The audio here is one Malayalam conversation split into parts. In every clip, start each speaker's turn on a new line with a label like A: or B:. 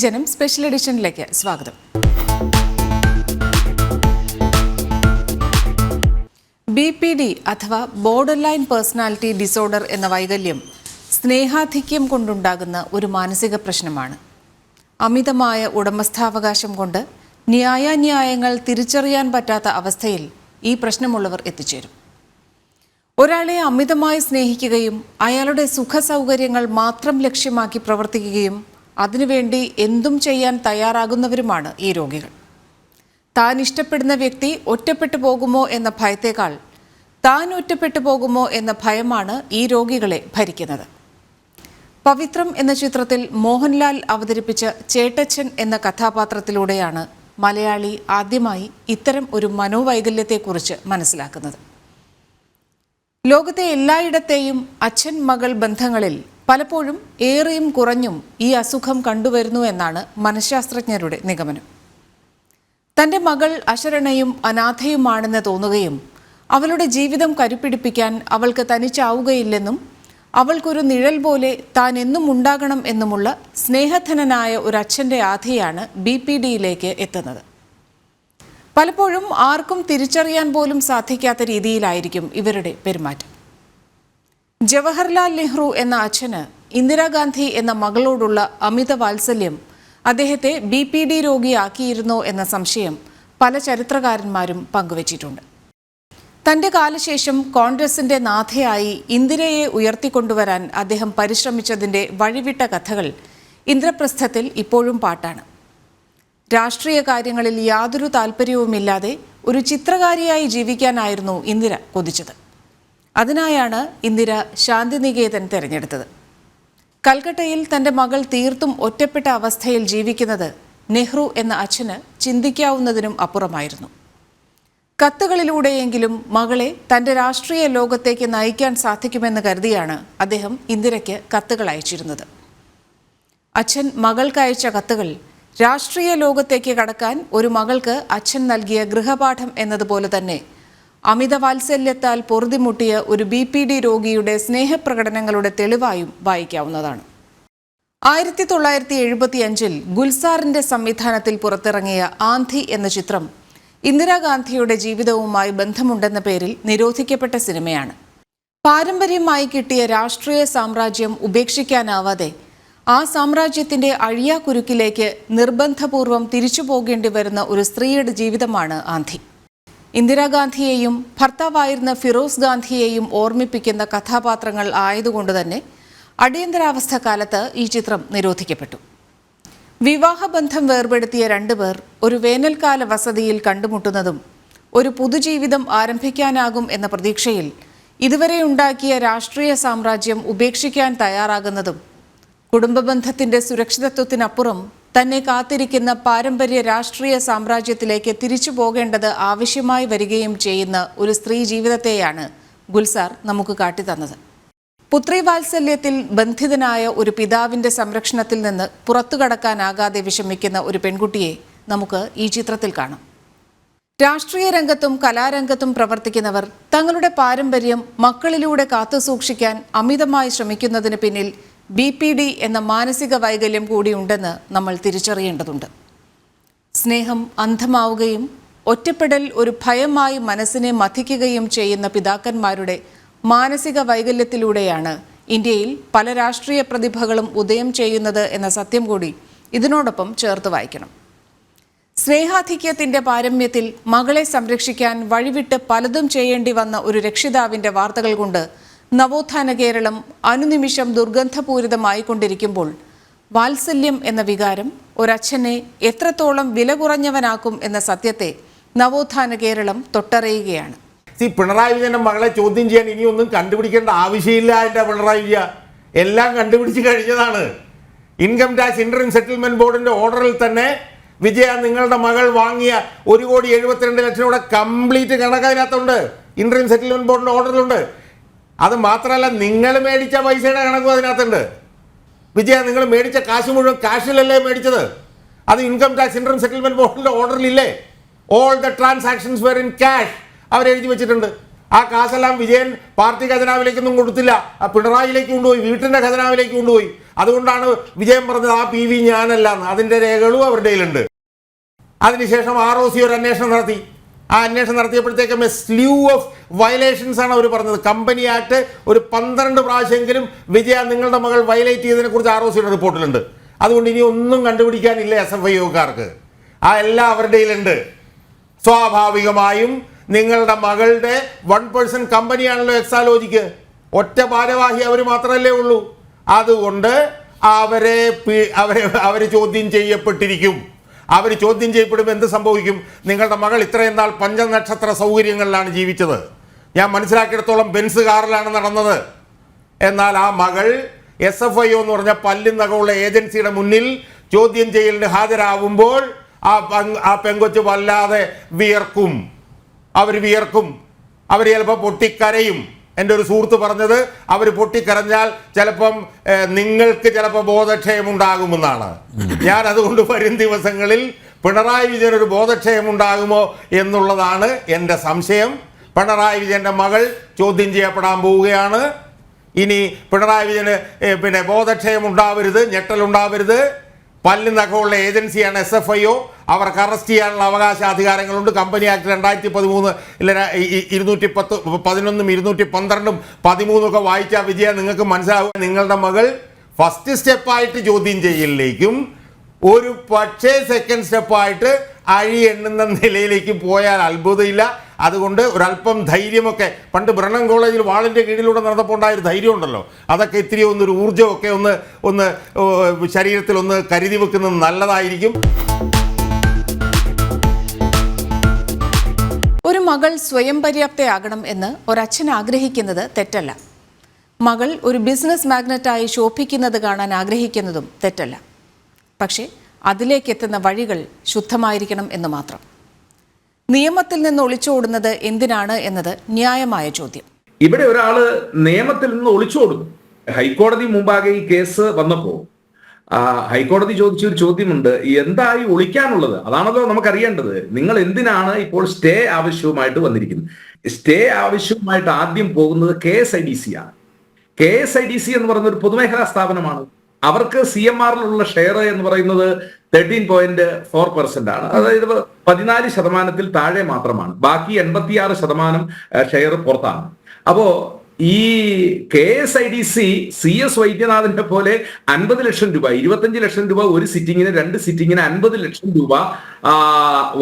A: ജനം സ്പെഷ്യൽ എഡിഷനിലേക്ക് സ്വാഗതം. ബി പി ഡി അഥവാ ബോർഡർ ലൈൻ പേഴ്സണാലിറ്റി ഡിസോർഡർ എന്ന വൈകല്യം സ്നേഹാധിക്യം കൊണ്ടുണ്ടാകുന്ന ഒരു മാനസിക പ്രശ്നമാണ്. അമിതമായ ഉടമസ്ഥാവകാശം കൊണ്ട് ന്യായാന്യായങ്ങൾ തിരിച്ചറിയാൻ പറ്റാത്ത അവസ്ഥയിൽ ഈ പ്രശ്നമുള്ളവർ എത്തിച്ചേരും. ഒരാളെ അമിതമായി സ്നേഹിക്കുകയും അയാളുടെ സുഖസൗകര്യങ്ങൾ മാത്രം ലക്ഷ്യമാക്കി പ്രവർത്തിക്കുകയും അതിനുവേണ്ടി എന്തും ചെയ്യാൻ തയ്യാറാകുന്നവരുമാണ് ഈ രോഗികൾ. താൻ ഇഷ്ടപ്പെടുന്ന വ്യക്തി ഒറ്റപ്പെട്ടു പോകുമോ എന്ന ഭയത്തേക്കാൾ താൻ ഒറ്റപ്പെട്ടു പോകുമോ എന്ന ഭയമാണ് ഈ രോഗികളെ ഭരിക്കുന്നത്. പവിത്രം എന്ന ചിത്രത്തിൽ മോഹൻലാൽ അവതരിപ്പിച്ച ചേട്ടച്ചൻ എന്ന കഥാപാത്രത്തിലൂടെയാണ് മലയാളി ആദ്യമായി ഇത്തരം ഒരു മനോവൈകല്യത്തെക്കുറിച്ച് മനസ്സിലാക്കുന്നത്. ലോകത്തെ എല്ലായിടത്തെയും അച്ഛൻ മകൾ ബന്ധങ്ങളിൽ പലപ്പോഴും ഏറെയും കുറഞ്ഞും ഈ അസുഖം കണ്ടുവരുന്നു എന്നാണ് മനഃശാസ്ത്രജ്ഞരുടെ നിഗമനം. തന്റെ മകൾ അശരണയും അനാഥയുമാണെന്ന് തോന്നുകയും അവളുടെ ജീവിതം കരുപ്പിടിപ്പിക്കാൻ അവൾക്ക് തനിച്ചാവുകയില്ലെന്നും അവൾക്കൊരു നിഴൽ പോലെ താൻ എന്നും ഉണ്ടാകണം എന്നുമുള്ള സ്നേഹധനനായ ഒരു അച്ഛന്റെ ആധിയാണ് ബി പി ഡിയിലേക്ക് എത്തുന്നത്. പലപ്പോഴും ആർക്കും തിരിച്ചറിയാൻ പോലും സാധിക്കാത്ത രീതിയിലായിരിക്കും ഇവരുടെ പെരുമാറ്റം. ജവഹർലാൽ നെഹ്റു എന്ന അച്ഛന് ഇന്ദിരാഗാന്ധി എന്ന മകളോടുള്ള അമിത വാത്സല്യം അദ്ദേഹത്തെ ബി പി ഡി രോഗിയാക്കിയിരുന്നോ എന്ന സംശയം പല ചരിത്രകാരന്മാരും പങ്കുവച്ചിട്ടുണ്ട്. തന്റെ കാലശേഷം കോൺഗ്രസിന്റെ നാഥയായി ഇന്ദിരയെ ഉയർത്തിക്കൊണ്ടുവരാൻ അദ്ദേഹം പരിശ്രമിച്ചതിന്റെ വഴിവിട്ട കഥകൾ ഇന്ദ്രപ്രസ്ഥത്തിൽ ഇപ്പോഴും പാട്ടാണ്. രാഷ്ട്രീയ കാര്യങ്ങളിൽ യാതൊരു താല്പര്യവുമില്ലാതെ ഒരു ചിത്രകാരിയായി ജീവിക്കാനായിരുന്നു ഇന്ദിര കൊതിച്ചത്. അതിനായാണ് ഇന്ദിര ശാന്തിനികേതൻ തിരഞ്ഞെടുത്തത്. കൽക്കട്ടയിൽ തന്റെ മകൾ തീർത്തും ഒറ്റപ്പെട്ട അവസ്ഥയിൽ ജീവിക്കുന്നത് നെഹ്റു എന്ന അച്ഛന് ചിന്തിക്കാവുന്നതിനും അപ്പുറമായിരുന്നു. കത്തുകളിലൂടെയെങ്കിലും മകളെ തന്റെ രാഷ്ട്രീയ ലോകത്തേക്ക് നയിക്കാൻ സാധിക്കുമെന്ന് കരുതിയാണ് അദ്ദേഹം ഇന്ദിരയ്ക്ക് കത്തുകൾ അയച്ചിരുന്നത്. അച്ഛൻ മകൾക്ക് അയച്ച കത്തുകൾ രാഷ്ട്രീയ ലോകത്തേക്ക് കടക്കാൻ ഒരു മകൾക്ക് അച്ഛൻ നൽകിയ ഗൃഹപാഠം എന്നതുപോലെ തന്നെ അമിത വാത്സല്യത്താൽ പൊറുതിമുട്ടിയ ഒരു ബി പി ഡി രോഗിയുടെ സ്നേഹപ്രകടനങ്ങളുടെ തെളിവായും വായിക്കാവുന്നതാണ്. ആയിരത്തി തൊള്ളായിരത്തി എഴുപത്തി അഞ്ചിൽ ഗുൽസാറിന്റെ സംവിധാനത്തിൽ പുറത്തിറങ്ങിയ ആന്ധി എന്ന ചിത്രം ഇന്ദിരാഗാന്ധിയുടെ ജീവിതവുമായി ബന്ധമുണ്ടെന്ന പേരിൽ നിരോധിക്കപ്പെട്ട സിനിമയാണ്. പാരമ്പര്യമായി കിട്ടിയ രാഷ്ട്രീയ സാമ്രാജ്യം ഉപേക്ഷിക്കാനാവാതെ ആ സാമ്രാജ്യത്തിന്റെ അഴിയാക്കുരുക്കിലേക്ക് നിർബന്ധപൂർവം തിരിച്ചു പോകേണ്ടി വരുന്ന ഒരു സ്ത്രീയുടെ ജീവിതമാണ് ആന്ധി ഇന്ദിരാഗാന്ധിയെയും ഭർത്താവായിരുന്ന ഫിറോസ് ഗാന്ധിയെയും ഓർമ്മിപ്പിക്കുന്ന കഥാപാത്രങ്ങൾ ആയതുകൊണ്ട് തന്നെ അടിയന്തരാവസ്ഥ കാലത്ത് ഈ ചിത്രം നിരോധിക്കപ്പെട്ടു. വിവാഹബന്ധം വേർപെടുത്തിയ രണ്ടുപേർ ഒരു വേനൽക്കാല വസതിയിൽ കണ്ടുമുട്ടുന്നതും ഒരു പുതുജീവിതം ആരംഭിക്കാനാകും എന്ന പ്രതീക്ഷയിൽ ഇതുവരെ ഉണ്ടാക്കിയ രാഷ്ട്രീയ സാമ്രാജ്യം ഉപേക്ഷിക്കാൻ തയ്യാറാകുന്നതും കുടുംബബന്ധത്തിന്റെ സുരക്ഷിതത്വത്തിനപ്പുറം തന്നെ കാത്തിരിക്കുന്ന പാരമ്പര്യ രാഷ്ട്രീയ സാമ്രാജ്യത്തിലേക്ക് തിരിച്ചു പോകേണ്ടത് ആവശ്യമായി വരികയും ചെയ്യുന്ന ഒരു സ്ത്രീ ജീവിതത്തെയാണ് ഗുൽസാർ നമുക്ക് കാട്ടിത്തന്നത് പുത്രിവാത്സല്യത്തിൽ ബന്ധിതനായ ഒരു പിതാവിന്റെ സംരക്ഷണത്തിൽ നിന്ന് പുറത്തു കടക്കാനാകാതെ വിഷമിക്കുന്ന ഒരു പെൺകുട്ടിയെ നമുക്ക് ഈ ചിത്രത്തിൽ കാണാം. രാഷ്ട്രീയ രംഗത്തും കലാരംഗത്തും പ്രവർത്തിക്കുന്നവർ തങ്ങളുടെ പാരമ്പര്യം മക്കളിലൂടെ കാത്തുസൂക്ഷിക്കാൻ അമിതമായി ശ്രമിക്കുന്നതിന് പിന്നിൽ ബി പി ഡി എന്ന മാനസിക വൈകല്യം കൂടിയുണ്ടെന്ന് നമ്മൾ തിരിച്ചറിയേണ്ടതുണ്ട്. സ്നേഹം അന്ധമാവുകയും ഒറ്റപ്പെടൽ ഒരു ഭയമായി മനസ്സിനെ മഥിക്കുകയും ചെയ്യുന്ന പിതാക്കന്മാരുടെ മാനസിക വൈകല്യത്തിലൂടെയാണ് ഇന്ത്യയിൽ പല രാഷ്ട്രീയ പ്രതിഭകളും ഉദയം ചെയ്യുന്നത് എന്ന സത്യം കൂടി ഇതിനോടൊപ്പം ചേർത്ത് വായിക്കണം. സ്നേഹാധിക്യത്തിന്റെ പാരമ്യത്തിൽ മകളെ സംരക്ഷിക്കാൻ വഴിവിട്ട് പലതും ചെയ്യേണ്ടി വന്ന ഒരു രക്ഷിതാവിന്റെ വാർത്തകൾ കൊണ്ട് നവോത്ഥാന കേരളം അനുനിമിഷം ദുർഗന്ധപൂരിതമായിക്കൊണ്ടിരിക്കുമ്പോൾ വാത്സല്യം എന്ന വികാരം ഒരച്ഛനെ എത്രത്തോളം വില കുറഞ്ഞവനാക്കും എന്ന സത്യത്തെ നവോത്ഥാന കേരളം തൊട്ടറിയുകയാണ്.
B: സി പിണറായി വിജയന്റെ മകളെ ചോദ്യം ചെയ്യാൻ ഇനിയൊന്നും കണ്ടുപിടിക്കേണ്ട ആവശ്യമില്ല എന്റെ പിണറായി വിജയ. എല്ലാം കണ്ടുപിടിച്ച് കഴിഞ്ഞതാണ്. ഇൻകം ടാക്സ് ഇന്ററിം സെറ്റിൽമെന്റ് ബോർഡിന്റെ ഓർഡറിൽ തന്നെ വിജയ നിങ്ങളുടെ മകൾ വാങ്ങിയ ഒരു കോടി എഴുപത്തിരണ്ട് ലക്ഷം രൂപയുടെ കംപ്ലീറ്റ് കണക്ക് അതിനകത്തുണ്ട് സെറ്റിൽമെന്റ് ബോർഡിന്റെ ഓർഡറിലുണ്ട്. അത് മാത്രമല്ല നിങ്ങൾ മേടിച്ച പൈസയുടെ കണക്കും അതിനകത്തുണ്ട്. വിജയ നിങ്ങൾ മേടിച്ച കാശ് മുഴുവൻ കാശിലല്ലേ മേടിച്ചത്? അത് ഇൻകം ടാക്സ് ഇൻട്രം സെറ്റിൽമെന്റ് ബോർഡിന്റെ ഓർഡറിലില്ലേ? All the transactions were in cash അവരെഴുതി വെച്ചിട്ടുണ്ട്. ആ കാശെല്ലാം വിജയൻ പാർട്ടി ഖജനാവിലേക്കൊന്നും കൊടുത്തില്ല. ആ പിണറായിലേക്ക് കൊണ്ടുപോയി വീട്ടിന്റെ ഖജനാവിലേക്ക് കൊണ്ടുപോയി. അതുകൊണ്ടാണ് വിജയൻ പറഞ്ഞത് ആ പി വി ഞാനല്ല അതിന്റെ രേഖകളും അവരുടെ കയ്യിലുണ്ട്. അതിനുശേഷം ആർ ഒ സി ഒരു അന്വേഷണം നടത്തി. ആ അന്വേഷണം നടത്തിയപ്പോഴത്തേക്കും സ്ലൂ ഓഫ് വയലേഷൻസ് ആണ് അവർ പറഞ്ഞത്. കമ്പനി ആക്ട് ഒരു പന്ത്രണ്ട് പ്രാവശ്യമെങ്കിലും വിജയ നിങ്ങളുടെ മകൾ വയലേറ്റ് ചെയ്തതിനെ കുറിച്ച് ആർ ഒ സിയുടെ റിപ്പോർട്ടിലുണ്ട്. അതുകൊണ്ട് ഇനി ഒന്നും കണ്ടുപിടിക്കാനില്ല എസ് എഫ് ഐ ഒക്കാർക്ക് ആ എല്ലാം അവരുടെ കയ്യിലുണ്ട് സ്വാഭാവികമായും നിങ്ങളുടെ മകളുടെ വൺ പേഴ്സൺ കമ്പനിയാണല്ലോ എക്സാലോജിക്ക് ഒറ്റ ഭാരവാഹി അവർ മാത്രമല്ലേ ഉള്ളൂ. അതുകൊണ്ട് അവരെ അവരെ അവർ ചോദ്യം ചെയ്യപ്പെട്ടിരിക്കും. അവർ ചോദ്യം ചെയ്യപ്പെടുമ്പോൾ എന്ത് സംഭവിക്കും? നിങ്ങളുടെ മകൾ ഇത്രയും നാൾ പഞ്ചനക്ഷത്ര സൗകര്യങ്ങളിലാണ് ജീവിച്ചത്. ഞാൻ മനസ്സിലാക്കിയിടത്തോളം ബെൻസ് കാറിലാണ് നടന്നത്. എന്നാൽ ആ മകൾ എസ് എഫ് ഐ ഒ എന്ന് പറഞ്ഞ പല്ലും നഖമുള്ള ഏജൻസിയുടെ മുന്നിൽ ചോദ്യം ചെയ്യലിന് ഹാജരാകുമ്പോൾ ആ ആ പെങ്കൊച്ച് വല്ലാതെ വിയർക്കും. അവർ വിയർക്കും. അവർ ചിലപ്പോൾ പൊട്ടിക്കരയും. എന്റെ ഒരു സുഹൃത്ത് പറഞ്ഞത് അവർ പൊട്ടിക്കരഞ്ഞാൽ ചിലപ്പം നിങ്ങൾക്ക് ചിലപ്പോൾ ബോധക്ഷയമുണ്ടാകുമെന്നാണ്. ഞാൻ അതുകൊണ്ട് വരും ദിവസങ്ങളിൽ പിണറായി വിജയൻ ഒരു ബോധക്ഷയമുണ്ടാകുമോ എന്നുള്ളതാണ് എന്റെ സംശയം. പിണറായി വിജയന്റെ മകൾ ചോദ്യം ചെയ്യപ്പെടാൻ പോവുകയാണ്. ഇനി പിണറായി വിജയന് പിന്നെ ബോധക്ഷയം ഉണ്ടാവരുത് ഞെട്ടലുണ്ടാവരുത്. പല്ല് നഖമുള്ള ഏജൻസിയാണ് എസ് എഫ് ഐ ഒ. അവർക്ക് അറസ്റ്റ് ചെയ്യാനുള്ള അവകാശ അധികാരങ്ങളുണ്ട് കമ്പനി ആക്ട് രണ്ടായിരത്തി പതിമൂന്ന് ഇല്ല ഇരുന്നൂറ്റി പത്ത് പതിനൊന്നും ഇരുന്നൂറ്റി പന്ത്രണ്ടും പതിമൂന്നും ഒക്കെ വായിച്ച വിജയ. നിങ്ങൾക്ക് മനസ്സിലാവുക നിങ്ങളുടെ മകൾ ഫസ്റ്റ് സ്റ്റെപ്പായിട്ട് ചോദ്യം ചെയ്യലിലേക്കും ഒരു പക്ഷേ സെക്കൻഡ് സ്റ്റെപ്പായിട്ട് അഴി എണ്ണുന്ന നിലയിലേക്ക് പോയാൽ അത്ഭുതമില്ല. അതുകൊണ്ട് ഒരല്പം ധൈര്യമൊക്കെ പണ്ട് ബ്രണ്ണൻ കോളേജിൽ വാളിന്റെ കീഴിലൂടെ നടന്നപ്പോൾ ഉണ്ടായൊരു ധൈര്യം ഉണ്ടല്ലോ അതൊക്കെ ഇത്തിരി ഒന്നൊരു ഊർജമൊക്കെ ഒന്ന് ഒന്ന് ശരീരത്തിൽ ഒന്ന് കരുതി വെക്കുന്നത് നല്ലതായിരിക്കും.
A: ഒരു മകൾ സ്വയം പര്യാപ്തയാകണം എന്ന് ഒരച്ഛൻ ആഗ്രഹിക്കുന്നത് തെറ്റല്ല. മകൾ ഒരു ബിസിനസ് മാഗ്നറ്റായി ശോഭിക്കുന്നത് കാണാൻ ആഗ്രഹിക്കുന്നതും തെറ്റല്ല. പക്ഷേ അതിലേക്കെത്തുന്ന വഴികൾ ശുദ്ധമായിരിക്കണം എന്ന് മാത്രം. നിയമത്തിൽ നിന്ന് ഒളിച്ചോടുന്നത് എന്തിനാണ് എന്നത് ന്യായമായ ചോദ്യം.
C: ഇവിടെ ഒരാൾ നിയമത്തിൽ നിന്ന് ഒളിച്ചോടുന്നു. ഹൈക്കോടതി മുമ്പാകെ ഈ കേസ് വന്നപ്പോ ഹൈക്കോടതി ചോദിച്ച ഒരു ചോദ്യമുണ്ട്. എന്തായി ഒളിക്കാനുള്ളത്? അതാണല്ലോ നമുക്കറിയേണ്ടത്. നിങ്ങൾ എന്തിനാണ് ഇപ്പോൾ സ്റ്റേ ആവശ്യവുമായിട്ട് വന്നിരിക്കുന്നത്? സ്റ്റേ ആവശ്യവുമായിട്ട് ആദ്യം പോകുന്നത് K S I D C ആണ്. K S I D C എന്ന് പറയുന്ന ഒരു പൊതുമേഖലാ സ്ഥാപനമാണ്. അവർക്ക് സി എം ആറിലുള്ള ഷെയർ എന്ന് പറയുന്നത് തേർട്ടീൻ പോയിന്റ് ഫോർ പെർസെന്റ് ആണ്. അതായത് പതിനാല് ശതമാനത്തിൽ താഴെ മാത്രമാണ്. ബാക്കി എൺപത്തിയാറ് ശതമാനം ഷെയർ പുറത്താണ്. അപ്പോ ഈ K S I D C C S വൈദ്യനാഥന്റെ പോലെ അൻപത് ലക്ഷം രൂപ ഇരുപത്തഞ്ച് ലക്ഷം രൂപ ഒരു സിറ്റിങ്ങിന് രണ്ട് സിറ്റിങ്ങിന് അൻപത് ലക്ഷം രൂപ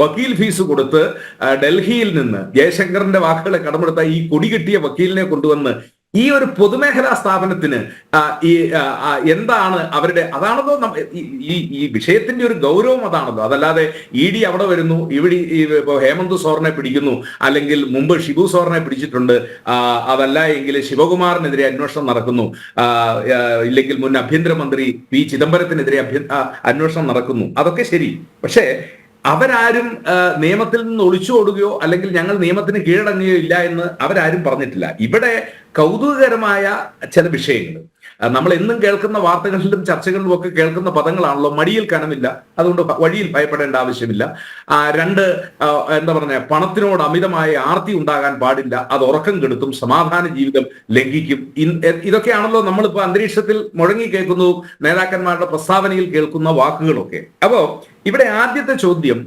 C: വക്കീൽ ഫീസ് കൊടുത്ത് ഡൽഹിയിൽ നിന്ന് ജയശങ്കറിന്റെ വാക്കുകളെ കടമെടുത്ത ഈ കൊടി കിട്ടിയ വക്കീലിനെ കൊണ്ടുവന്ന് ഈ ഒരു പൊതുമേഖലാ സ്ഥാപനത്തിന് ഈ എന്താണ് അവരുടെ അതാണല്ലോ ഈ- ഈ വിഷയത്തിന്റെ ഒരു ഗൗരവം അതാണല്ലോ അതല്ലാതെ ഇ ഡി അവിടെ വരുന്നു ഇവിടെ ഹേമന്ത് സോറിനെ പിടിക്കുന്നു അല്ലെങ്കിൽ മുമ്പ് ഷിബു സോറിനെ പിടിച്ചിട്ടുണ്ട് അതല്ല എങ്കിൽ ശിവകുമാറിനെതിരെ അന്വേഷണം നടക്കുന്നു ഇല്ലെങ്കിൽ മുൻ ആഭ്യന്തരമന്ത്രി പി ചിദംബരത്തിനെതിരെ അന്വേഷണം നടക്കുന്നു. അതൊക്കെ ശരി. പക്ഷേ അവരാരും നിയമത്തിൽ നിന്ന് ഒളിച്ചു ഓടുകയോ അല്ലെങ്കിൽ ഞങ്ങൾ നിയമത്തിന് കീഴടങ്ങുകയോ ഇല്ല എന്ന് അവരാരും പറഞ്ഞിട്ടില്ല. ഇവിടെ കൗതുകകരമായ ചില വിഷയങ്ങൾ. നമ്മൾ എന്നും കേൾക്കുന്ന വാർത്തകളിലും ചർച്ചകളിലും ഒക്കെ കേൾക്കുന്ന പദങ്ങളാണല്ലോ. മടിയിൽ കനമില്ല. അതുകൊണ്ട് വഴിയിൽ ഭയപ്പെടേണ്ട ആവശ്യമില്ല. രണ്ട് എന്താ പറഞ്ഞ പണത്തിനോട് അമിതമായ ആർത്തി ഉണ്ടാകാൻ പാടില്ല. അത് ഉറക്കം കെടുത്തും സമാധാന ജീവിതം ലംഘിക്കും. ഇതൊക്കെയാണല്ലോ നമ്മളിപ്പോ അന്തരീക്ഷത്തിൽ മുഴങ്ങി കേൾക്കുന്നതും നേതാക്കന്മാരുടെ പ്രസ്താവനയിൽ കേൾക്കുന്ന വാക്കുകളൊക്കെ. അപ്പോ ഇവിടെ ആദ്യത്തെ ചോദ്യം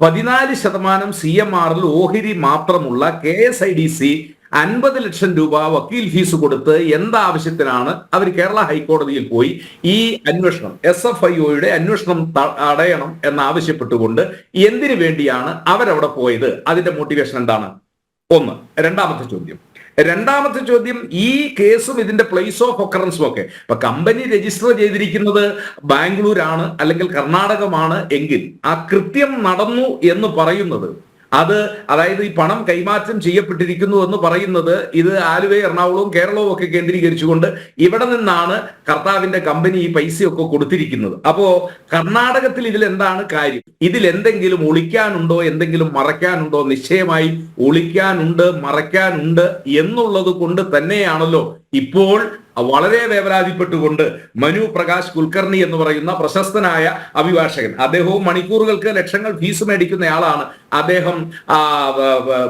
C: പതിനാല് ശതമാനം സി എം ആറിൽ ഓഹരി മാത്രമുള്ള K S I D C അൻപത് ലക്ഷം രൂപ വക്കീൽ ഫീസ് കൊടുത്ത് എന്താവശ്യത്തിനാണ് അവർ കേരള ഹൈക്കോടതിയിൽ പോയി ഈ അന്വേഷണം എസ് എഫ് ഐ ഒയുടെ അന്വേഷണം അടയണം എന്നാവശ്യപ്പെട്ടുകൊണ്ട് എന്തിനു വേണ്ടിയാണ് അവരവിടെ പോയത്? അതിന്റെ മോട്ടിവേഷൻ എന്താണ്? ഒന്ന് രണ്ടാമത്തെ ചോദ്യം. രണ്ടാമത്തെ ചോദ്യം ഈ കേസും ഇതിന്റെ പ്ലേസ് ഓഫ് ഒക്കറൻസും ഒക്കെ. ഇപ്പൊ കമ്പനി രജിസ്റ്റർ ചെയ്തിരിക്കുന്നത് ബാംഗ്ലൂരാണ് അല്ലെങ്കിൽ കർണാടകമാണ് എങ്കിൽ ആ കൃത്യം നടന്നു എന്ന് പറയുന്നത് അത് അതായത് ഈ പണം കൈമാറ്റം ചെയ്യപ്പെട്ടിരിക്കുന്നു എന്ന് പറയുന്നത് ഇത് ആലുവ എറണാകുളവും കേരളവും ഒക്കെ കേന്ദ്രീകരിച്ചുകൊണ്ട് ഇവിടെ നിന്നാണ് കർത്താവിന്റെ കമ്പനി ഈ പൈസയൊക്കെ കൊടുത്തിരിക്കുന്നത്. അപ്പോ കർണാടകത്തിൽ ഇതിൽ എന്താണ് കാര്യം? ഇതിൽ എന്തെങ്കിലും ഒളിക്കാനുണ്ടോ? എന്തെങ്കിലും മറയ്ക്കാനുണ്ടോ? നിശ്ചയമായി ഒളിക്കാനുണ്ട് മറയ്ക്കാനുണ്ട് എന്നുള്ളത് കൊണ്ട് തന്നെയാണല്ലോ ഇപ്പോൾ വളരെ വേവലാതിപ്പെട്ടുകൊണ്ട് മനു പ്രകാശ് കുൽക്കർണി എന്ന് പറയുന്ന പ്രശസ്തനായ അഭിഭാഷകൻ. അദ്ദേഹവും മണിക്കൂറുകൾക്ക് ലക്ഷങ്ങൾ ഫീസ് മേടിക്കുന്നയാളാണ്. അദ്ദേഹം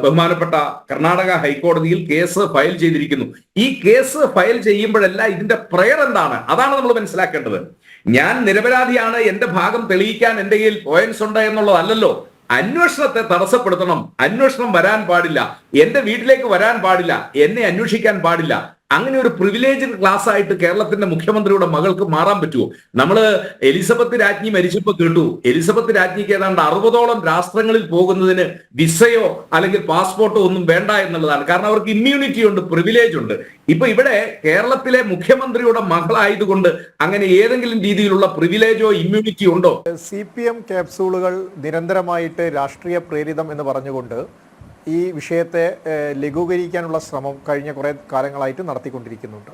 C: ബഹുമാനപ്പെട്ട കർണാടക ഹൈക്കോടതിയിൽ കേസ് ഫയൽ ചെയ്തിരിക്കുന്നു. ഈ കേസ് ഫയൽ ചെയ്യുമ്പോഴല്ല ഇതിന്റെ പ്രയർ എന്താണ്? അതാണ് നമ്മൾ മനസ്സിലാക്കേണ്ടത്. ഞാൻ നിരപരാധിയാണ് എന്റെ ഭാഗം തെളിയിക്കാൻ എന്റെ കയ്യിൽ പോയിന്റ്സ് ഉണ്ട് എന്നുള്ളതല്ലല്ലോ. അന്വേഷണത്തെ തടസ്സപ്പെടുത്തണം. അന്വേഷണം വരാൻ പാടില്ല. എന്റെ വീട്ടിലേക്ക് വരാൻ പാടില്ല. എന്നെ അന്വേഷിക്കാൻ പാടില്ല. അങ്ങനെ ഒരു പ്രിവിലേജ് ക്ലാസ് ആയിട്ട് കേരളത്തിന്റെ മുഖ്യമന്ത്രിയുടെ മകൾക്ക് മാറാൻ പറ്റുമോ നമ്മൾ എലിസബത്ത് രാജ്ഞി മരിച്ചപ്പോ കേട്ടു എലിസബത്ത് രാജ്ഞിക്ക് ഏതാണ്ട് അറുപതോളം രാഷ്ട്രങ്ങളിൽ പോകുന്നതിന് വിസയോ അല്ലെങ്കിൽ പാസ്പോർട്ടോ ഒന്നും വേണ്ട എന്നുള്ളതാണ്. കാരണം അവർക്ക് ഇമ്മ്യൂണിറ്റി ഉണ്ട് പ്രിവിലേജ് ഉണ്ട്. ഇപ്പൊ ഇവിടെ കേരളത്തിലെ മുഖ്യമന്ത്രിയുടെ മകളായതുകൊണ്ട് അങ്ങനെ ഏതെങ്കിലും രീതിയിലുള്ള പ്രിവിലേജോ ഇമ്മ്യൂണിറ്റി ഉണ്ടോ?
D: സി പി എം ക്യാപ്സൂളുകൾ നിരന്തരമായിട്ട് രാഷ്ട്രീയ പ്രേരിതം എന്ന് പറഞ്ഞുകൊണ്ട് ഈ വിഷയത്തെ ലഘൂകരിക്കാനുള്ള ശ്രമം കഴിഞ്ഞ കുറേ കാലങ്ങളായിട്ട് നടത്തിക്കൊണ്ടിരിക്കുന്നുണ്ട്.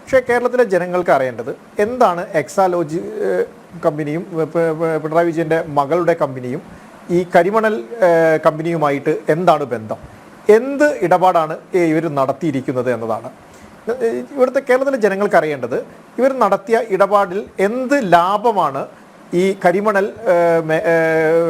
D: പക്ഷേ കേരളത്തിലെ ജനങ്ങൾക്ക് അറിയേണ്ടത് എന്താണ് എക്സാലോജി കമ്പനിയും പിണറായി വിജയന്റെ മകളുടെ കമ്പനിയും ഈ കരിമണൽ കമ്പനിയുമായിട്ട് എന്താണ് ബന്ധം? എന്ത് ഇടപാടാണ് ഇവർ നടത്തിയിരിക്കുന്നത് എന്നതാണ്. ഇവിടുത്തെ കേരളത്തിലെ ജനങ്ങൾക്ക് അറിയേണ്ടത് ഇവർ നടത്തിയ ഇടപാടിൽ എന്ത് ലാഭമാണ് ഈ കരിമണൽ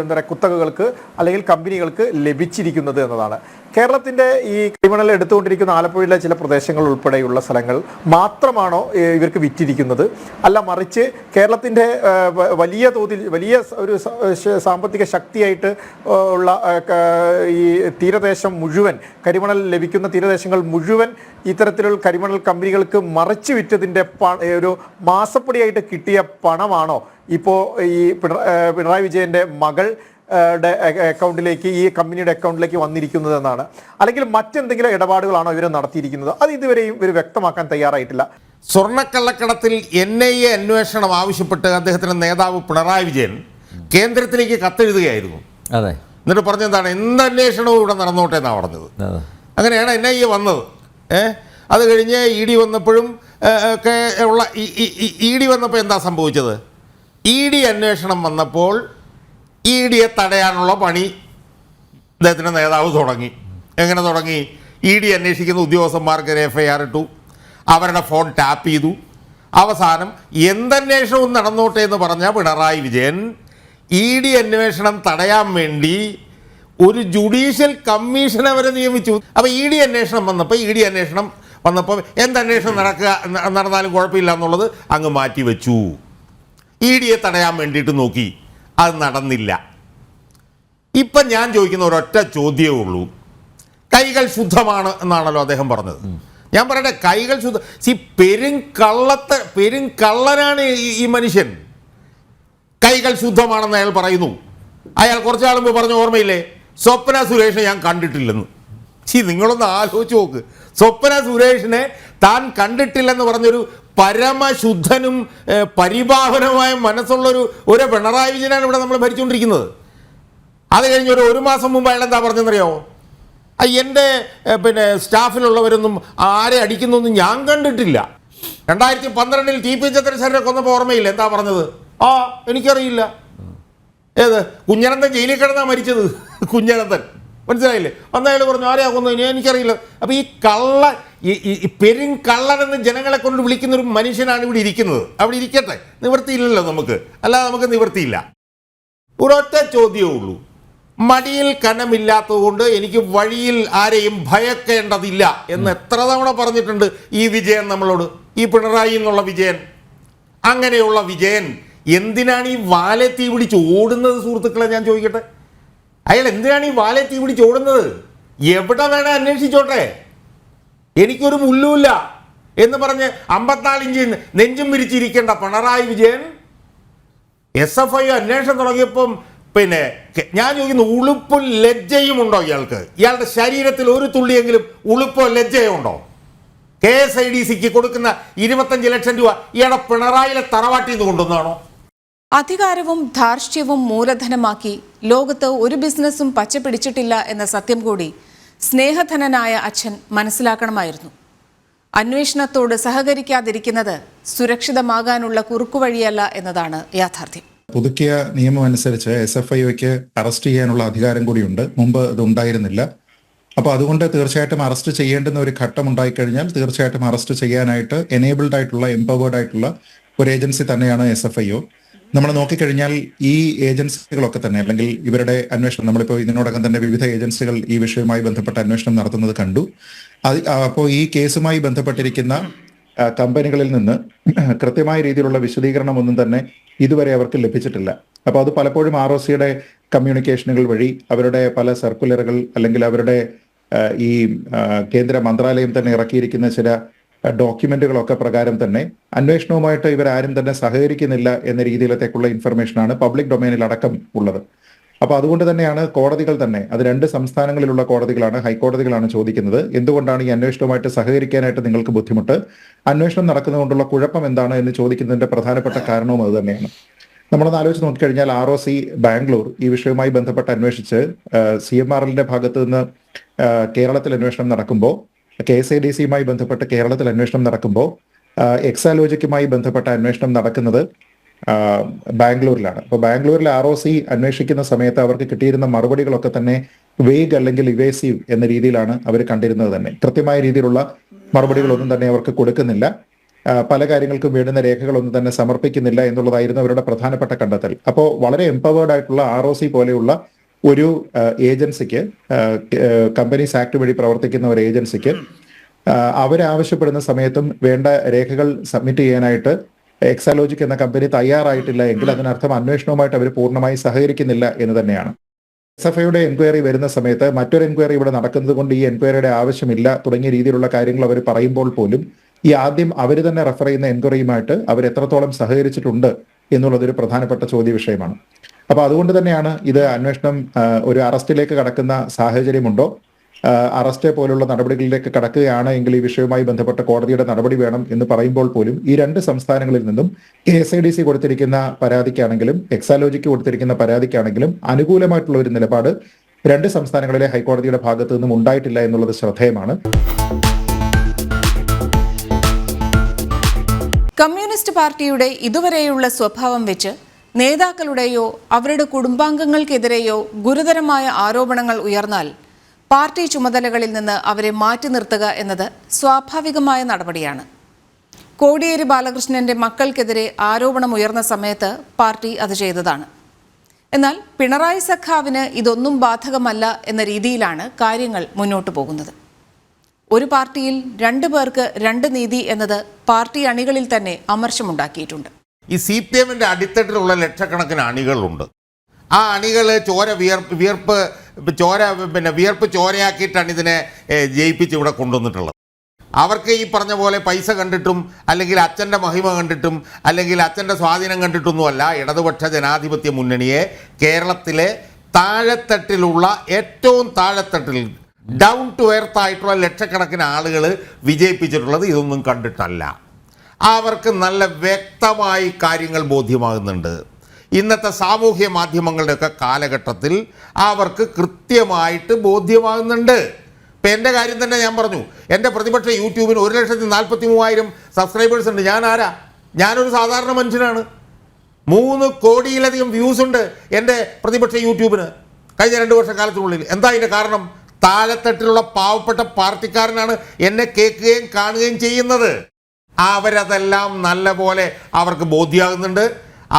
D: എന്താ പറയുക കുത്തകകൾക്ക് അല്ലെങ്കിൽ കമ്പനികൾക്ക് ലഭിച്ചിരിക്കുന്നത് എന്നതാണ്. കേരളത്തിന്റെ ഈ ക്രിമിനൽ എടുത്തുകൊണ്ടിരിക്കുന്ന ആലപ്പുഴയിലെ ചില പ്രദേശങ്ങൾ ഉൾപ്പെടെയുള്ള സ്ഥലങ്ങൾ മാത്രമാണോ ഇവർക്ക് വിറ്റിരിക്കുന്നത്? അല്ല മറിച്ച് കേരളത്തിന്റെ വലിയ തോതിൽ വലിയ ഒരു സാമ്പത്തിക ശക്തിയായിട്ട് ഉള്ള ഈ തീരദേശം മുഴുവൻ കരിമണൽ ലഭിക്കുന്ന തീരദേശങ്ങൾ മുഴുവൻ ഇത്തരത്തിലുള്ള കരിമണൽ കമ്പനികൾക്ക് മറിച്ച് ഏഹ്, ഒരു മാസപ്പടിയായിട്ട് കിട്ടിയ പണമാണോ? ഇപ്പോൾ ഈ പിണ- പിണറായി വിജയന്റെ മകൾ അക്കൗണ്ടിലേക്ക് ഈ കമ്പനിയുടെ അക്കൗണ്ടിലേക്ക് വന്നിരിക്കുന്നത് എന്നാണ്. അല്ലെങ്കിൽ മറ്റെന്തെങ്കിലും ഇടപാടുകളാണോ ഇവർ നടത്തിയിരിക്കുന്നത്? അത് ഇതുവരെയും ഇവർ വ്യക്തമാക്കാൻ തയ്യാറായിട്ടില്ല.
B: സ്വർണക്കള്ളക്കടത്തിൽ എൻ ഐ എ അന്വേഷണം ആവശ്യപ്പെട്ട് അദ്ദേഹത്തിന്റെ നേതാവ് പിണറായി വിജയൻ കേന്ദ്രത്തിലേക്ക് കത്തെഴുതുകയായിരുന്നു.
E: അതെ.
B: എന്നിട്ട് പറഞ്ഞെന്താണ്? എന്ത് അന്വേഷണവും ഇവിടെ നടന്നോട്ടെ എന്നാണ് പറഞ്ഞത്. അങ്ങനെയാണ് എൻ ഐ എ വന്നത്. ഏഹ് അത് കഴിഞ്ഞ് ഇ ഡി വന്നപ്പോഴും ഒക്കെ ഉള്ള ഇ ഡി വന്നപ്പോൾ എന്താ സംഭവിച്ചത്? ഇ ഡി അന്വേഷണം വന്നപ്പോൾ ഇ ഡിയെ തടയാനുള്ള പണി അദ്ദേഹത്തിന്റെ നേതാവ് തുടങ്ങി. എങ്ങനെ തുടങ്ങി? ഇ ഡി അന്വേഷിക്കുന്ന ഉദ്യോഗസ്ഥന്മാർക്ക് എഫ് ഐ ആർ ഇട്ടു. അവരുടെ ഫോൺ ടാപ്പ് ചെയ്തു. അവസാനം എന്തന്വേഷണവും നടന്നോട്ടെ എന്ന് പറഞ്ഞ പിണറായി വിജയൻ ഇ ഡി അന്വേഷണം തടയാൻ വേണ്ടി ഒരു ജുഡീഷ്യൽ കമ്മീഷൻ അവരെ നിയമിച്ചു. അപ്പോൾ ഇ ഡി അന്വേഷണം വന്നപ്പോൾ ഇ ഡി അന്വേഷണം വന്നപ്പോൾ എന്തന്വേഷണം നടക്കുക നടന്നാലും കുഴപ്പമില്ല എന്നുള്ളത് അങ്ങ് മാറ്റി വെച്ചു ഇ ഡിയെ തടയാൻ വേണ്ടിയിട്ട് നോക്കി. അത് നടന്നില്ല. ഇപ്പം ഞാൻ ചോദിക്കുന്ന ഒരൊറ്റ ചോദ്യമേ ഉള്ളൂ കൈകൾ ശുദ്ധമാണ് എന്നാണല്ലോ അദ്ദേഹം പറഞ്ഞത്. ഞാൻ പറയട്ടെ കൈകൾ ശുദ്ധ സി പെരും കള്ളത്ത് പെരും കള്ളനാണ് ഈ മനുഷ്യൻ. കൈകൾ ശുദ്ധമാണെന്ന് അയാൾ പറയുന്നു. അയാൾ കുറച്ചാളുമ്പോൾ മുമ്പ് പറഞ്ഞ ഓർമ്മയില്ലേ? സ്വപ്ന സുരേഷിനെ ഞാൻ കണ്ടിട്ടില്ലെന്ന്. ചി നിങ്ങളൊന്ന് ആലോചിച്ച് നോക്ക്. സ്വപ്ന സുരേഷിനെ താൻ കണ്ടിട്ടില്ലെന്ന് പറഞ്ഞൊരു പരമശുദ്ധനും പരിഭാവനമായ മനസ്സുള്ളൊരു ഒരു പിണറായി വിജയനാണ് ഇവിടെ നമ്മൾ ഭരിച്ചുകൊണ്ടിരിക്കുന്നത്. അത് കഴിഞ്ഞ് ഒരു ഒരു മാസം മുമ്പ് അയാൾ എന്താ പറഞ്ഞെന്നറിയോ എന്റെ പിന്നെ സ്റ്റാഫിലുള്ളവരൊന്നും ആരെ അടിക്കുന്നൊന്നും ഞാൻ കണ്ടിട്ടില്ല. രണ്ടായിരത്തി പന്ത്രണ്ടിൽ ടി പി ചന്ദ്രശേഖരനെ കൊന്നപ്പോൾ ഓർമ്മയില്ല? എന്താ പറഞ്ഞത്? ആ എനിക്കറിയില്ല. ഏത്? കുഞ്ഞനന്തൻ ജയിലിൽ കിടന്നാണ് മരിച്ചത്. കുഞ്ഞനന്തൻ. മനസ്സിലായില്ലേ? അന്ന് അയാൾ പറഞ്ഞു ആരെയാ കൊന്നു എനിക്കറിയില്ല. അപ്പോൾ ഈ കള്ള ഈ പെരും കള്ളനെന്ന് ജനങ്ങളെ കൊണ്ട് വിളിക്കുന്ന ഒരു മനുഷ്യനാണ് ഇവിടെ ഇരിക്കുന്നത്. അവിടെ ഇരിക്കട്ടെ. നിവൃത്തിയില്ലല്ലോ നമുക്ക്. അല്ലാതെ നമുക്ക് നിവൃത്തിയില്ല. ഒരൊറ്റ ചോദ്യമേ ഉള്ളൂ. മടിയിൽ കനമില്ലാത്തതുകൊണ്ട് എനിക്ക് വഴിയിൽ ആരെയും ഭയക്കേണ്ടതില്ല എന്ന് എത്ര തവണ പറഞ്ഞിട്ടുണ്ട് ഈ വിജയൻ നമ്മളോട്? ഈ പിണറായി എന്നുള്ള വിജയൻ. അങ്ങനെയുള്ള വിജയൻ. എന്തിനാണ് ഈ വാലെത്തി പിടിച്ച് ഓടുന്നത് സുഹൃത്തുക്കളെ? ഞാൻ ചോദിക്കട്ടെ. അയാൾ എന്തിനാണ് ഈ വാലെ തീ പിടിച്ച് ഓടുന്നത്? എവിടെ വേണേ അന്വേഷിച്ചോട്ടെ. എനിക്കൊരു മുല്ലുമില്ല എന്ന് പറഞ്ഞ് അമ്പത്തിനാല് നെഞ്ചും വിരിച്ചിരിക്കേണ്ട Pinarayi Vijayan S F I അന്വേഷണം തുടങ്ങിയപ്പം പിന്നെ ഞാൻ ചോദിക്കുന്നു ഉളുപ്പും ലജ്ജയും ഉണ്ടോ ഇയാൾക്ക്? ഇയാളുടെ ശരീരത്തിൽ ഒരു തുള്ളിയെങ്കിലും ഉളുപ്പോ ലജ്ജയോ ഉണ്ടോ? കെ എസ് ഐ ഡി സിക്ക് കൊടുക്കുന്ന ഇരുപത്തഞ്ച് ലക്ഷം രൂപ ഇയാളുടെ പിണറായിലെ തറവാട്ടിൽ നിന്ന് കൊണ്ടുവന്നാണോ
A: അധികാരവും ധാർഷ്ട്യവും മൂലധനമാക്കി ലോകത്ത് ഒരു ബിസിനസ്സും പച്ചപിടിച്ചിട്ടില്ല എന്ന സത്യം കൂടി സ്നേഹധനനായ അച്ഛൻ മനസ്സിലാക്കണമായിരുന്നു. അന്വേഷണത്തോട് സഹകരിക്കാതിരിക്കുന്നത് സുരക്ഷിതമാകാനുള്ള കുറുക്കുവഴിയല്ല എന്നതാണ് യാഥാർത്ഥ്യം.
F: പുതുക്കിയ നിയമം അനുസരിച്ച് എസ് എഫ് ഐക്ക് അറസ്റ്റ് ചെയ്യാനുള്ള അധികാരം കൂടിയുണ്ട്. മുമ്പ് ഇത് ഉണ്ടായിരുന്നില്ല.
E: അപ്പോൾ അതുകൊണ്ട് തീർച്ചയായിട്ടും അറസ്റ്റ് ചെയ്യേണ്ടുന്ന ഒരു ഘട്ടം ഉണ്ടായിക്കഴിഞ്ഞാൽ തീർച്ചയായിട്ടും അറസ്റ്റ് ചെയ്യാനായിട്ട് എനേബിൾഡ് ആയിട്ടുള്ള എംപവേർഡ് ആയിട്ടുള്ള ഒരു ഏജൻസി തന്നെയാണ് എസ് എഫ് ഐ ഒ. നമ്മൾ നോക്കിക്കഴിഞ്ഞാൽ ഈ ഏജൻസികളൊക്കെ തന്നെ അല്ലെങ്കിൽ ഇവരുടെ അന്വേഷണം നമ്മളിപ്പോൾ ഇതിനോടകം തന്നെ വിവിധ ഏജൻസികൾ ഈ വിഷയവുമായി ബന്ധപ്പെട്ട അന്വേഷണം നടത്തുന്നത് കണ്ടു. അത് അപ്പോൾ ഈ കേസുമായി ബന്ധപ്പെട്ടിരിക്കുന്ന കമ്പനികളിൽ നിന്ന് കൃത്യമായ രീതിയിലുള്ള വിശദീകരണം ഒന്നും തന്നെ ഇതുവരെ അവർക്ക് ലഭിച്ചിട്ടില്ല. അപ്പോൾ അത് പലപ്പോഴും ആർ ഒ സിയുടെ കമ്മ്യൂണിക്കേഷനുകൾ വഴി അവരുടെ പല സർക്കുലറുകൾ അല്ലെങ്കിൽ അവരുടെ ഈ കേന്ദ്ര മന്ത്രാലയം തന്നെ ഇറക്കിയിരിക്കുന്ന ചില ഡോക്യുമെന്റുകളൊക്കെ പ്രകാരം തന്നെ അന്വേഷണവുമായിട്ട് ഇവരാരും തന്നെ സഹകരിക്കുന്നില്ല എന്ന രീതിയിലത്തേക്കുള്ള ഇൻഫർമേഷനാണ് പബ്ലിക് ഡൊമൈനിൽ അടക്കം ഉള്ളത്. അപ്പൊ അതുകൊണ്ട് തന്നെയാണ് കോടതികൾ തന്നെ അത് രണ്ട് സംസ്ഥാനങ്ങളിലുള്ള കോടതികളാണ് ഹൈക്കോടതികളാണ് ചോദിക്കുന്നത്. എന്തുകൊണ്ടാണ് ഈ അന്വേഷണവുമായിട്ട് സഹകരിക്കാനായിട്ട് നിങ്ങൾക്ക് ബുദ്ധിമുട്ട്? അന്വേഷണം നടക്കുന്നതുകൊണ്ടുള്ള കുഴപ്പം എന്താണ് എന്ന് ചോദിക്കുന്നതിന്റെ പ്രധാനപ്പെട്ട കാരണവും അത് തന്നെയാണ്. നമ്മളൊന്ന് ആലോചിച്ച് നോക്കിക്കഴിഞ്ഞാൽ ആർ ഒ സി ബാംഗ്ലൂർ ഈ വിഷയവുമായി ബന്ധപ്പെട്ട് അന്വേഷിച്ച് സി എം ആർ എല്ലിന്റെ ഭാഗത്ത് നിന്ന് കേരളത്തിൽ അന്വേഷണം നടക്കുമ്പോൾ കെ എസ് ഐ ഡി സിയുമായി ബന്ധപ്പെട്ട് കേരളത്തിൽ അന്വേഷണം നടക്കുമ്പോൾ എക്സാലോജിക്കുമായി ബന്ധപ്പെട്ട അന്വേഷണം നടക്കുന്നത് ബാംഗ്ലൂരിലാണ്. അപ്പോൾ ബാംഗ്ലൂരിൽ ആർ ഒ സി അന്വേഷിക്കുന്ന സമയത്ത് അവർക്ക് കിട്ടിയിരുന്ന മറുപടികളൊക്കെ തന്നെ വേഗ് അല്ലെങ്കിൽ ഇവേസീവ് എന്ന രീതിയിലാണ് അവർ കണ്ടിരുന്നത് തന്നെ. കൃത്യമായ രീതിയിലുള്ള മറുപടികളൊന്നും തന്നെ അവർക്ക് കൊടുക്കുന്നില്ല. പല കാര്യങ്ങൾക്കും വേണ്ടുന്ന രേഖകളൊന്നും തന്നെ സമർപ്പിക്കുന്നില്ല എന്നുള്ളതായിരുന്നു അവരുടെ പ്രധാനപ്പെട്ട കണ്ടെത്തൽ. അപ്പോൾ വളരെ എംപവേർഡ് ആയിട്ടുള്ള ആർ ഒ സി പോലെയുള്ള ഒരു ഏജൻസിക്ക് കമ്പനീസ് ആക്ട് വഴി പ്രവർത്തിക്കുന്ന ഒരു ഏജൻസിക്ക് അവരാവശ്യപ്പെടുന്ന സമയത്തും വേണ്ട രേഖകൾ സബ്മിറ്റ് ചെയ്യാനായിട്ട് എക്സാലോജിക് എന്ന കമ്പനി തയ്യാറായിട്ടില്ല എങ്കിൽ അതിനർത്ഥം അന്വേഷണവുമായിട്ട് അവർ പൂർണമായി സഹകരിക്കുന്നില്ല എന്ന് തന്നെയാണ്. എസ് എഫ് ഐയുടെ എൻക്വയറി വരുന്ന സമയത്ത് മറ്റൊരു എൻക്വയറി ഇവിടെ നടക്കുന്നത് കൊണ്ട് ഈ എൻക്വയറിയുടെ ആവശ്യമില്ല തുടങ്ങിയ രീതിയിലുള്ള കാര്യങ്ങൾ അവർ പറയുമ്പോൾ പോലും ഈ ആദ്യം അവർ തന്നെ റെഫർ ചെയ്യുന്ന എൻക്വയറിയുമായിട്ട് അവർ എത്രത്തോളം സഹകരിച്ചിട്ടുണ്ട് എന്നുള്ളത് ഒരു പ്രധാനപ്പെട്ട ചോദ്യ വിഷയമാണ് അപ്പൊ അതുകൊണ്ട് തന്നെയാണ് ഇത് അന്വേഷണം ഒരു അറസ്റ്റിലേക്ക് കടക്കുന്ന സാഹചര്യമുണ്ടോ? അറസ്റ്റ് പോലുള്ള നടപടികളിലേക്ക് കടക്കുകയാണ് എങ്കിൽ ഈ വിഷയവുമായി ബന്ധപ്പെട്ട കോടതിയുടെ നടപടി വേണം എന്ന് പറയുമ്പോൾ പോലും ഈ രണ്ട് സംസ്ഥാനങ്ങളിൽ നിന്നും K S I D C കൊടുത്തിരിക്കുന്ന പരാതിക്കാണെങ്കിലും എക്സാലോജിക്ക് കൊടുത്തിരിക്കുന്ന പരാതിക്കാണെങ്കിലും അനുകൂലമായിട്ടുള്ള ഒരു നിലപാട് രണ്ട് സംസ്ഥാനങ്ങളിലെ ഹൈക്കോടതിയുടെ ഭാഗത്തു നിന്നും ഉണ്ടായിട്ടില്ല എന്നുള്ളത് ശ്രദ്ധേയമാണ്.
A: കമ്മ്യൂണിസ്റ്റ് പാർട്ടിയുടെ ഇതുവരെയുള്ള സ്വഭാവം വെച്ച് നേതാക്കളുടെയോ അവരുടെ കുടുംബാംഗങ്ങൾക്കെതിരെയോ ഗുരുതരമായ ആരോപണങ്ങൾ ഉയർന്നാൽ പാർട്ടി ചുമതലകളിൽ നിന്ന് അവരെ മാറ്റി നിർത്തുക എന്നത് സ്വാഭാവികമായ നടപടിയാണ്. കോടിയേരി ബാലകൃഷ്ണന്റെ മക്കൾക്കെതിരെ ആരോപണം ഉയർന്ന സമയത്ത് പാർട്ടി അത് ചെയ്തതാണ്. എന്നാൽ പിണറായി സഖാവിന് ഇതൊന്നും ബാധകമല്ല എന്ന രീതിയിലാണ് കാര്യങ്ങൾ മുന്നോട്ടു പോകുന്നത്. ഒരു പാർട്ടിയിൽ രണ്ടു പേർക്ക് രണ്ട് നീതി എന്നത് പാർട്ടി അണികളിൽ തന്നെ അമർഷമുണ്ടാക്കിയിട്ടുണ്ട്
B: ഈ സി പി എമ്മിന്റെ അടിത്തട്ടിലുള്ള ലക്ഷക്കണക്കിന് അണികളുണ്ട്. ആ അണികൾ ചോര വിയർപ്പ് വിയർപ്പ് ചോര പിന്നെ വിയർപ്പ് ചോരയാക്കിയിട്ടാണ് ഇതിനെ ജയിപ്പിച്ച് ഇവിടെ കൊണ്ടുവന്നിട്ടുള്ളത്. അവർക്ക് ഈ പറഞ്ഞ പോലെ പൈസ കണ്ടിട്ടും അല്ലെങ്കിൽ അച്ഛന്റെ മഹിമ കണ്ടിട്ടും അല്ലെങ്കിൽ അച്ഛന്റെ സ്വാധീനം കണ്ടിട്ടൊന്നുമല്ല ഇടതുപക്ഷ ജനാധിപത്യ മുന്നണിയെ കേരളത്തിലെ താഴെത്തട്ടിലുള്ള ഏറ്റവും താഴെത്തട്ടിൽ ഡൗൺ ടു എർത്ത് ആയിട്ടുള്ള ലക്ഷക്കണക്കിന് ആളുകൾ വിജയിപ്പിച്ചിട്ടുള്ളത് ഇതൊന്നും കണ്ടിട്ടല്ല. അവർക്ക് നല്ല വ്യക്തമായി കാര്യങ്ങൾ ബോധ്യമാകുന്നുണ്ട്. ഇന്നത്തെ സാമൂഹ്യ മാധ്യമങ്ങളുടെയൊക്കെ കാലഘട്ടത്തിൽ അവർക്ക് കൃത്യമായിട്ട് ബോധ്യമാകുന്നുണ്ട്. ഇപ്പം എന്റെ കാര്യം തന്നെ ഞാൻ പറഞ്ഞു. എന്റെ പ്രതിപക്ഷ യൂട്യൂബിന് ഒരു ലക്ഷത്തി നാൽപ്പത്തി മൂവായിരം സബ്സ്ക്രൈബേഴ്സ് ഉണ്ട്. ഞാൻ ആരാ? ഞാനൊരു സാധാരണ മനുഷ്യനാണ്. മൂന്ന് കോടിയിലധികം വ്യൂസ് ഉണ്ട് എന്റെ പ്രതിപക്ഷ യൂട്യൂബിന് കഴിഞ്ഞ രണ്ട് വർഷക്കാലത്തിനുള്ളിൽ. എന്താ അതിന്റെ കാരണം? താഴെത്തട്ടിലുള്ള പാവപ്പെട്ട പാർട്ടിക്കാരനാണ് എന്നെ കേൾക്കുകയും കാണുകയും ചെയ്യുന്നത്. അവരതെല്ലാം നല്ല പോലെ അവർക്ക് ബോധ്യമാകുന്നുണ്ട്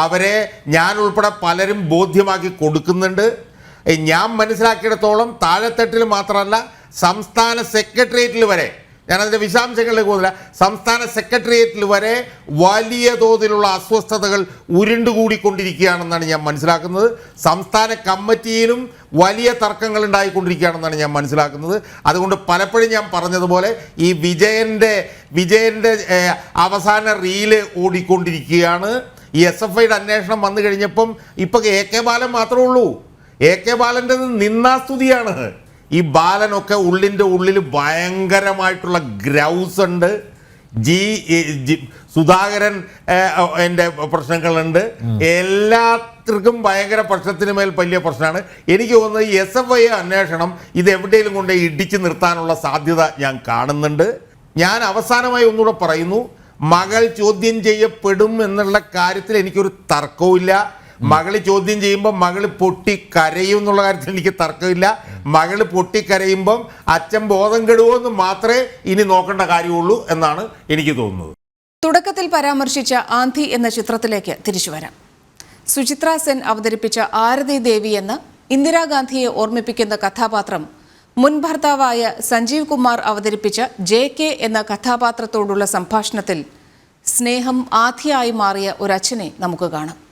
B: അവരെ ഞാൻ ഉൾപ്പെടെ പലരും ബോധ്യമാക്കി കൊടുക്കുന്നുണ്ട്. ഞാൻ മനസ്സിലാക്കിയിടത്തോളം താഴെത്തട്ടിൽ മാത്രമല്ല സംസ്ഥാന സെക്രട്ടേറിയറ്റിൽ വരെ ഞാനതിന്റെ വിശദാംശങ്ങളിലേക്ക് പോകുന്നില്ല. സംസ്ഥാന സെക്രട്ടേറിയറ്റിൽ വരെ വലിയ തോതിലുള്ള അസ്വസ്ഥതകൾ ഉരുണ്ടുകൂടിക്കൊണ്ടിരിക്കുകയാണെന്നാണ് ഞാൻ മനസ്സിലാക്കുന്നത്. സംസ്ഥാന കമ്മിറ്റിയിലും വലിയ തർക്കങ്ങൾ ഉണ്ടായിക്കൊണ്ടിരിക്കുകയാണെന്നാണ് ഞാൻ മനസ്സിലാക്കുന്നത്. അതുകൊണ്ട് പലപ്പോഴും ഞാൻ പറഞ്ഞതുപോലെ ഈ വിജയന്റെ വിജയന്റെ അവസാന റീൽ ഓടിക്കൊണ്ടിരിക്കുകയാണ്. ഈ എസ് എഫ് ഐയുടെ അന്വേഷണം വന്നു കഴിഞ്ഞപ്പം ഇപ്പം എ കെ ബാലൻ മാത്രമേ ഉള്ളൂ. എ കെ ബാലന്റെ നിന്നാസ്തുതിയാണ് ഈ ബാലനൊക്കെ ഉള്ളിന്റെ ഉള്ളിൽ ഭയങ്കരമായിട്ടുള്ള ഗ്രൗസ് ഉണ്ട്. ജി ജി- സുധാകരൻ എന്റെ പ്രശ്നങ്ങളുണ്ട്. എല്ലാത്തിനും ഭയങ്കര പ്രശ്നത്തിന് മേൽ വലിയ പ്രശ്നമാണ്. എനിക്ക് തോന്നുന്നത് ഈ എസ് എഫ് ഐ അന്വേഷണം ഇത് എവിടെയെങ്കിലും കൊണ്ട് ഇടിച്ചു നിർത്താനുള്ള സാധ്യത ഞാൻ കാണുന്നുണ്ട്. ഞാൻ അവസാനമായി ഒന്നുകൂടെ പറയുന്നു. മകൾ ചോദ്യം ചെയ്യപ്പെടും എന്നുള്ള കാര്യത്തിൽ എനിക്കൊരു തർക്കവുമില്ല. മകൾ ചോദ്യം ചെയ്യുമ്പോൾ മകൾ പൊട്ടി കരയും എന്നുള്ള കാര്യത്തിൽ എനിക്ക് തർക്കമില്ല. മകൾ പൊട്ടി കരയുമ്പം അച്ഛൻ ബോധം കെടുവോ എന്ന് മാത്രമേ ഇനി നോക്കേണ്ട കാര്യമുള്ളൂ എന്നാണ് എനിക്ക് തോന്നുന്നത്.
A: തുടക്കത്തിൽ പരാമർശിച്ച ആന്ധി എന്ന ചിത്രത്തിലേക്ക് തിരിച്ചു വരാം. സുചിത്ര സെൻ അവതരിപ്പിച്ച ആരതി ദേവി എന്ന ഇന്ദിരാഗാന്ധിയെ ഓർമ്മിപ്പിക്കുന്ന കഥാപാത്രം മുൻ ഭർത്താവായ സഞ്ജീവ് കുമാർ അവതരിപ്പിച്ച ജെ കെ എന്ന കഥാപാത്രത്തോടുള്ള സംഭാഷണത്തിൽ സ്നേഹം ആധിയായി മാറിയ ഒരച്ഛനെ നമുക്ക് കാണാം.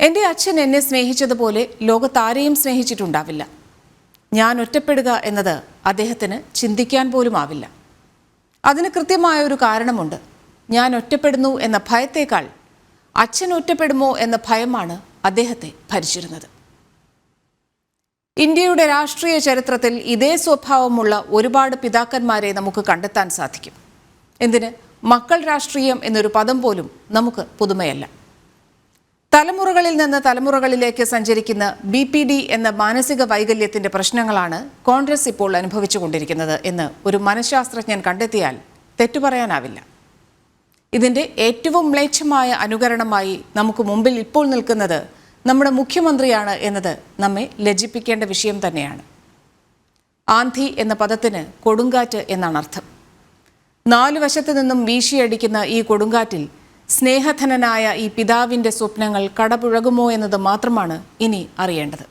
A: എന്റെ അച്ഛൻ എന്നെ സ്നേഹിച്ചതുപോലെ ലോകത്താരെയും സ്നേഹിച്ചിട്ടുണ്ടാവില്ല. ഞാൻ ഒറ്റപ്പെടുക എന്നത് അദ്ദേഹത്തിന് ചിന്തിക്കാൻ പോലും ആവില്ല. അതിന് കൃത്യമായ ഒരു കാരണമുണ്ട്. ഞാൻ ഒറ്റപ്പെടുന്നു എന്ന ഭയത്തേക്കാൾ അച്ഛൻ ഒറ്റപ്പെടുമോ എന്ന ഭയമാണ് അദ്ദേഹത്തെ ഭരിച്ചിരുന്നത്. ഇന്ത്യയുടെ രാഷ്ട്രീയ ചരിത്രത്തിൽ ഇതേ സ്വഭാവമുള്ള ഒരുപാട് പിതാക്കന്മാരെ നമുക്ക് കണ്ടെത്താൻ സാധിക്കും. എന്തിന്? മക്കൾ രാഷ്ട്രീയം എന്നൊരു പദം പോലും നമുക്ക് പുതുമയല്ല. തലമുറകളിൽ നിന്ന് തലമുറകളിലേക്ക് സഞ്ചരിക്കുന്ന ബി പി ഡി എന്ന മാനസിക വൈകല്യത്തിന്റെ പ്രശ്നങ്ങളാണ് കോൺഗ്രസ് ഇപ്പോൾ അനുഭവിച്ചുകൊണ്ടിരിക്കുന്നത് എന്ന് ഒരു മനഃശാസ്ത്രജ്ഞൻ കണ്ടെത്തിയാൽ തെറ്റു പറയാനാവില്ല. ഇതിന്റെ ഏറ്റവും മ്ലേച്ഛമായ അനുകരണമായി നമുക്ക് മുമ്പിൽ ഇപ്പോൾ നിൽക്കുന്നത് നമ്മുടെ മുഖ്യമന്ത്രിയാണ് എന്നത് നമ്മെ ലജ്ജിപ്പിക്കേണ്ട വിഷയം തന്നെയാണ്. ആന്ധി എന്ന പദത്തിന് കൊടുങ്കാറ്റ് എന്നാണ് അർത്ഥം. നാലു വശത്തു നിന്നും വീശിയടിക്കുന്ന ഈ കൊടുങ്കാറ്റിൽ സ്നേഹധനനായ ഈ പിതാവിന്റെ സ്വപ്നങ്ങൾ കടപുഴകുമോ എന്നത് മാത്രമാണ് ഇനി അറിയേണ്ടത്.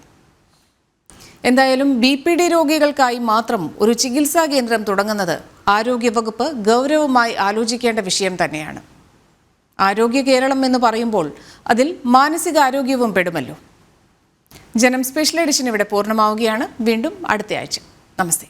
A: എന്തായാലും ബി പി ഡി രോഗികൾക്കായി മാത്രം ഒരു ചികിത്സാ കേന്ദ്രം തുടങ്ങുന്നത് ആരോഗ്യവകുപ്പ് ഗൗരവമായി ആലോചിക്കേണ്ട വിഷയം തന്നെയാണ്. ആരോഗ്യ കേരളം എന്ന് പറയുമ്പോൾ അതിൽ മാനസികാരോഗ്യവും പെടുമല്ലോ. ജനം സ്പെഷ്യൽ എഡിഷൻ ഇവിടെ പൂർണമാവുകയാണ്. വീണ്ടും അടുത്ത ആഴ്ച നമസ്തേ.